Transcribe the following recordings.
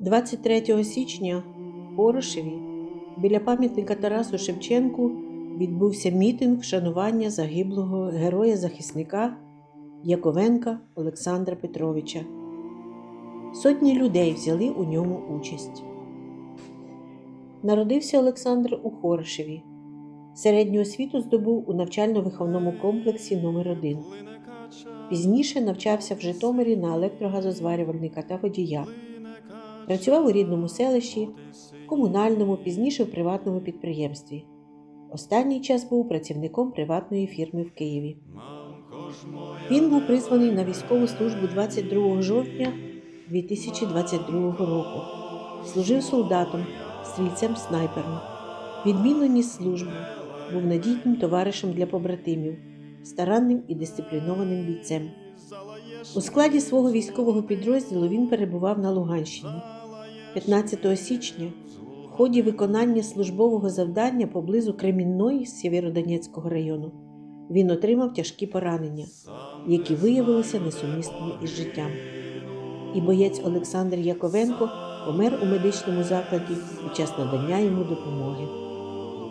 23 січня в Порошеві біля пам'ятника Тарасу Шевченку відбувся мітинг вшанування загиблого героя-захисника Яковенка Олександра Петровича. Сотні людей взяли у ньому участь. Народився Олександр у Хорошеві. Середню освіту здобув у навчально-виховному комплексі номер 1 Пізніше навчався в Житомирі на електрогазозварювальника та водія. Працював у рідному селищі, комунальному, пізніше в приватному підприємстві. Останній час був працівником приватної фірми в Києві. Він був призваний на військову службу 22 жовтня 2022 року. Служив солдатом, стрільцем снайпером. Відмінно ніс службу, був надійним товаришем для побратимів, старанним і дисциплінованим бійцем. У складі свого військового підрозділу він перебував на Луганщині. 15 січня в ході виконання службового завдання поблизу Кремінної Сєвєродонецького району він отримав тяжкі поранення, які виявилися несумісними із життям. І боєць Олександр Яковенко помер у медичному закладі під час надання йому допомоги.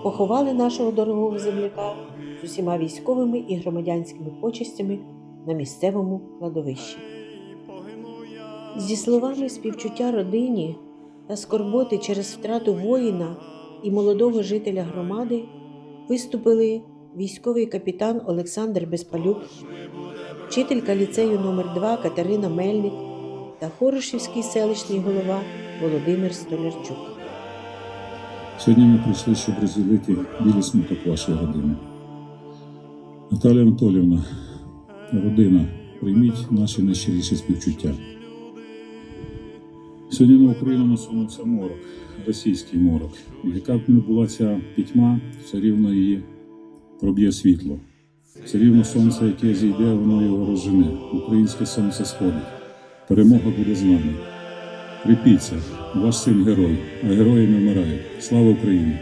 Поховали нашого дорогого земляка з усіма військовими і громадянськими почестями на місцевому кладовищі. Зі словами співчуття родині та скорботи через втрату воїна і молодого жителя громади виступили військовий капітан Олександр Безпалюк, вчителька ліцею номер 2 Катерина Мельник та Хорошівський селищний голова Володимир Столярчук. Сьогодні ми прийшли, щоб розділити білий смуток вашої родини. Наталя Анатолівна, родина, прийміть наші найщиріші співчуття. Сьогодні на Україну насунувся морок, російський морок. Яка б не була ця пітьма, все рівно її проб'є світло. Все рівно сонце, яке зійде, воно його розжене. Українське сонце сходить. Перемога буде з нами. Кріпіться, ваш син герой, а герої не вмирають. Слава Україні!